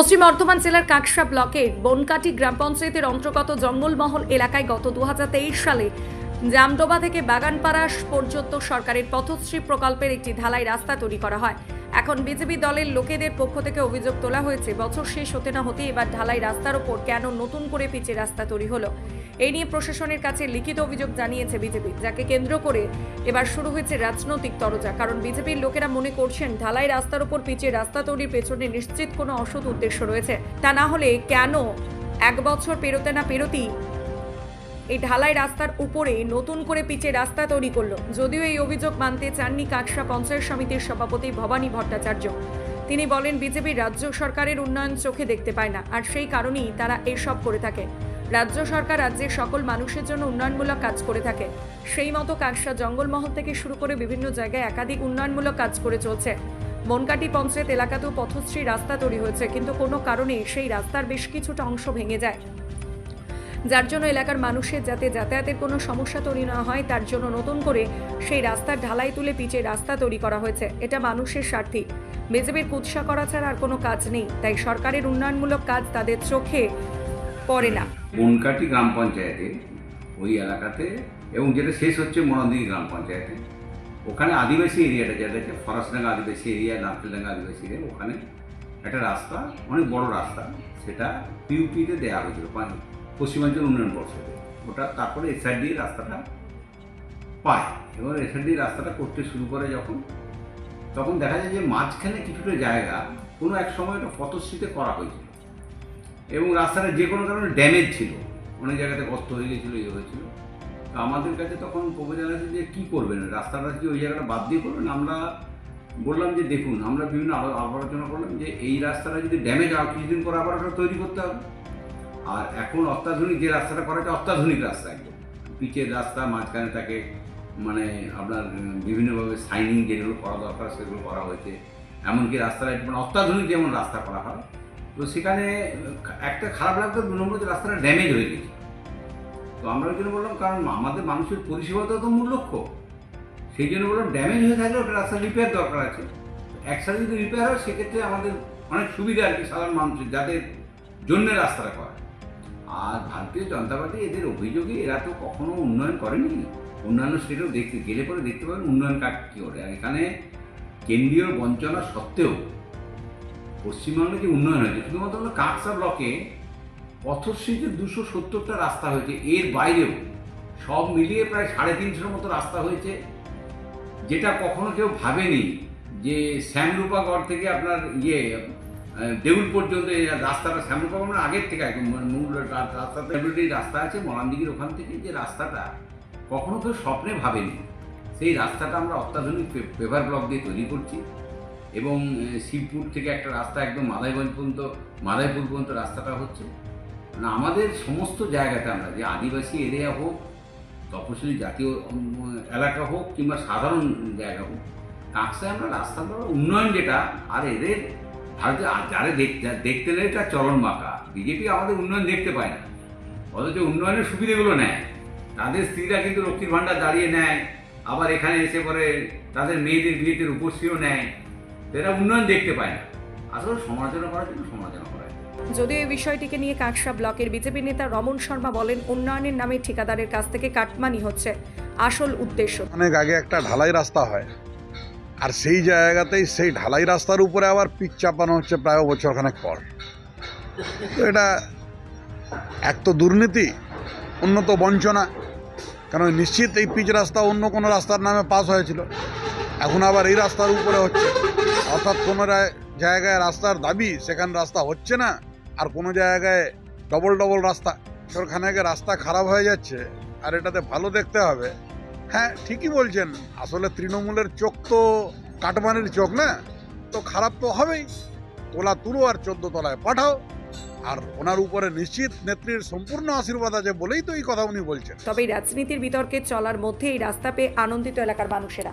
পশ্চিম বর্ধমান জেলার কাকসা ব্লকের বনকাটি গ্রাম পঞ্চায়েতের অন্তর্গত জঙ্গলমহল এলাকায় গত দুহাজার তেইশ সালে জামডোবা থেকে বাগানপাড়া পর্যন্ত সরকারের পথশ্রী প্রকল্পের একটি ঢালাই রাস্তা তৈরি করা হয়। এখন বিজেপি দলের লোকেদের পক্ষ থেকে অভিযোগ তোলা হয়েছে, বছর শেষ হতে না হতে এবার ঢালাই রাস্তার ওপর কেন নতুন করে পিচে রাস্তা তৈরি হলো? এই নিয়ে প্রশাসনের কাছে লিখিত অভিযোগ জানিয়েছে বিজেপি, যাকে কেন্দ্র করে এবার শুরু হয়েছে রাজনৈতিক তরজা। কারণ বিজেপির লোকেরা মনে করছেন, ঢালাই রাস্তার উপর পিচের রাস্তা তৈরির পেছনে নিশ্চিত কোনো অসৎ উদ্দেশ্য রয়েছে। তা না হলে কেন এক বছর পেরোতে না পেরোতেই এই ঢালাই রাস্তার উপরে নতুন করে পিচের রাস্তা তৈরি করল? যদিও এই অভিযোগ মানতে চাননি কাকসা পঞ্চায়েত সমিতির সভাপতি ভবানী ভট্টাচার্য। তিনি বলেন, বিজেপি রাজ্য সরকারের উন্নয়ন চোখে দেখতে পায় না, আর সেই কারণেই তারা এসব করে থাকে। রাজ্য সরকার রাজ্যের সকল মানুষের জন্য উন্নয়নমূলক কাজ করে থাকে, সেই মতো কাকসা জঙ্গলমহল থেকে শুরু করে বিভিন্ন জায়গায় একাধিক উন্নয়নমূলক কাজ করে চলছে। মনকাটি পঞ্চায়েত এলাকাতেও পথশ্রী রাস্তা তৈরি হয়েছে, কিন্তু কোনো কারণে সেই রাস্তার বেশ কিছুটা অংশ ভেঙে যায়। যার জন্য এলাকার মানুষের যাতে যাতায়াতের কোনো সমস্যা তৈরি না হয়, তার জন্য নতুন করে সেই রাস্তার ঢালাই তুলে পিচের রাস্তা তৈরি করা হয়েছে। এটা মানুষের স্বার্থে। বিজেপির কুৎসা করা ছাড়া আর কোনো কাজ নেই। তাই সরকারের উন্নয়নমূলক কাজ তাদের চোখে পড়ে না। বনকাটি গ্রাম পঞ্চায়েতে, ওই এলাকাতে, এবং যেটা শেষ হচ্ছে মরন্দিঘি গ্রাম পঞ্চায়েতে। ওখানে আদিবাসী এরিয়াটা যেটা হচ্ছে ফরাসডাঙ্গা আদিবাসী এরিয়া, নারকেলডাঙ্গা আদিবাসী এরিয়া, ওখানে একটা রাস্তা, অনেক বড় রাস্তা, সেটা পিউপিতে দেওয়া হয়েছিল পা- পশ্চিমাঞ্চল উন্নয়ন পর্ষদে ওটা তারপরে এসআরডি রাস্তাটা পায় এবার এসআরডি রাস্তাটা করতে শুরু করে যখন, তখন দেখা যায় যে মাঝখানে কিছুটা জায়গা কোনো এক সময় একটা পথশ্রীতে করা হয়েছিল। এবং রাস্তাটা যে কোনো কারণে ড্যামেজ ছিল। অনেক জায়গাতে কষ্ট হয়ে গেছিল ইয়ে হয়েছিল। তো আমাদের কাছে তখন প্রপোজাল আছে যে, কী করবেন? রাস্তাটা কি ওই জায়গাটা বাদ দিয়ে করবেন? আমরা বললাম যে, দেখুন, আমরা বিভিন্ন আলোচনা করলাম যে, এই রাস্তাটা যদি ড্যামেজ আর কিছুদিন পর আবার ওটা তৈরি করতে হবে। আর এখন অত্যাধুনিক যে রাস্তাটা করা হচ্ছে অত্যাধুনিক রাস্তা একদম। পিচের রাস্তা, মাঝখানে তাকে মানে আপনার বিভিন্নভাবে সাইনিং যেগুলো করা দরকার, সেগুলো করা হয়েছে। এমনকি রাস্তাটা মানে অত্যাধুনিক যেমন রাস্তা করা হয় তো সেখানে একটা খারাপ লাগতো দু নম্বর রাস্তাটা ড্যামেজ হয়ে গেছে। তো আমরা ওই জন্য বললাম, কারণ আমাদের মানুষের পরিষেবাটা তো মূল লক্ষ্য। সেই জন্য বললাম ড্যামেজ হয়ে থাকলে ওটা রাস্তা রিপেয়ার দরকার আছে। একসাথে যদি রিপেয়ার হয়, সেক্ষেত্রে আমাদের অনেক সুবিধা আর কি সাধারণ মানুষের, যাদের জন্য রাস্তাটা করা। আর ভারতীয় জনতা পার্টি এদের অভিযোগে এরা তো কখনো উন্নয়ন করেনি। অন্যান্য স্টেটেও দেখতে, গেলে পরে দেখতে পাবেন উন্নয়ন কাজ কী করে। আর এখানে কেন্দ্রীয় বঞ্চনা সত্ত্বেও পশ্চিমবঙ্গে যে উন্নয়ন হয়েছে? শুধুমাত্র হলো কাকসা ব্লকে পথশ্রীতে দুশো সত্তরটা রাস্তা হয়েছে। এর বাইরেও সব মিলিয়ে প্রায় সাড়ে তিনশোর মতো রাস্তা হয়েছে, যেটা কখনো কেউ ভাবেনি যে শ্যামরূপাগড় থেকে আপনার ইয়ে দেউল পর্যন্ত এই রাস্তাটা শ্যামরূপাগড় মানে আগের থেকে একদম মানে মূল রা- রাস্তাতে already রাস্তা আছে মরানদিঘির ওখান থেকে যে রাস্তাটা কখনো কেউ স্বপ্নে ভাবেনি। সেই রাস্তাটা আমরা অত্যাধুনিক পে- পেভার ব্লক দিয়ে তৈরি করছি। এবং শিবপুর থেকে একটা রাস্তা একদম মাদাইগঞ্জ পর্যন্ত, মাদাইপুর পর্যন্ত রাস্তাটা হচ্ছে। মানে আমাদের সমস্ত জায়গাতে আমরা, যে আদিবাসী এরিয়া হোক, তপশিলি জাতীয় এলাকা হোক, কিংবা সাধারণ জায়গা হোক কাঁকসায় আমরা রাস্তা উন্নয়ন যেটা, আর এদের ভারতে যারা দেখ- দেখতে নেই তার চলন বাঁকা। বিজেপি আমাদের উন্নয়ন দেখতে পায় না। অথচ উন্নয়নের সুবিধেগুলো নেয়। তাদের স্ত্রীরা কিন্তু লক্ষ্মীর ভাণ্ডার দাঁড়িয়ে নেয়। আবার এখানে এসে পরে তাদের মেয়েদের বিয়েতে রূপশ্রীও নেয়। এরা উন্নয়ন দেখতে পায় না। আসলে সমালোচনা করার জন্য সমালোচনা করা যদিও এই বিষয়টিকে নিয়ে কাকসা ব্লকের বিজেপি নেতা রমন শর্মা বলেন উন্নয়নের নামে ঠিকাদারের কাছ থেকে কাটমানি হচ্ছে আসল উদ্দেশ্য। অনেক আগে একটা ঢালাই রাস্তা হয়। আর সেই জায়গাতেই সেই ঢালাই রাস্তার উপরে আবার পিচ চাপানো হচ্ছে প্রায় বছরখানেক পর। তো এটা এক তো দুর্নীতি উন্নত বঞ্চনা। কারণ নিশ্চিত এই পিচ রাস্তা অন্য কোনো রাস্তার নামে পাস হয়েছিল। এখন আবার এই রাস্তার উপরে হচ্ছে। অর্থাৎ কোনো জায়গায় রাস্তার দাবি, সেখানে রাস্তা হচ্ছে না, আর কোনো জায়গায় ডবল ডবল রাস্তা। ওখানে রাস্তা খারাপ হয়ে যাচ্ছে, আর এটাতে ভালো দেখতে হবে। হ্যাঁ ঠিকই বলছেন, আসলে তৃণমূলের চোখ তো কাটমানির চোখ না, তো খারাপ তো হবেই। তোলা তুলো আর চোদ্দ তলায় পাঠাও, আর ওনার উপরে নিশ্চিত নেত্রীর সম্পূর্ণ আশীর্বাদ আছে বলেই তো এই কথা উনি বলছেন। তবে রাজনীতির বিতর্কে চলার মধ্যে এই রাস্তা পেয়ে আনন্দিত এলাকার মানুষেরা।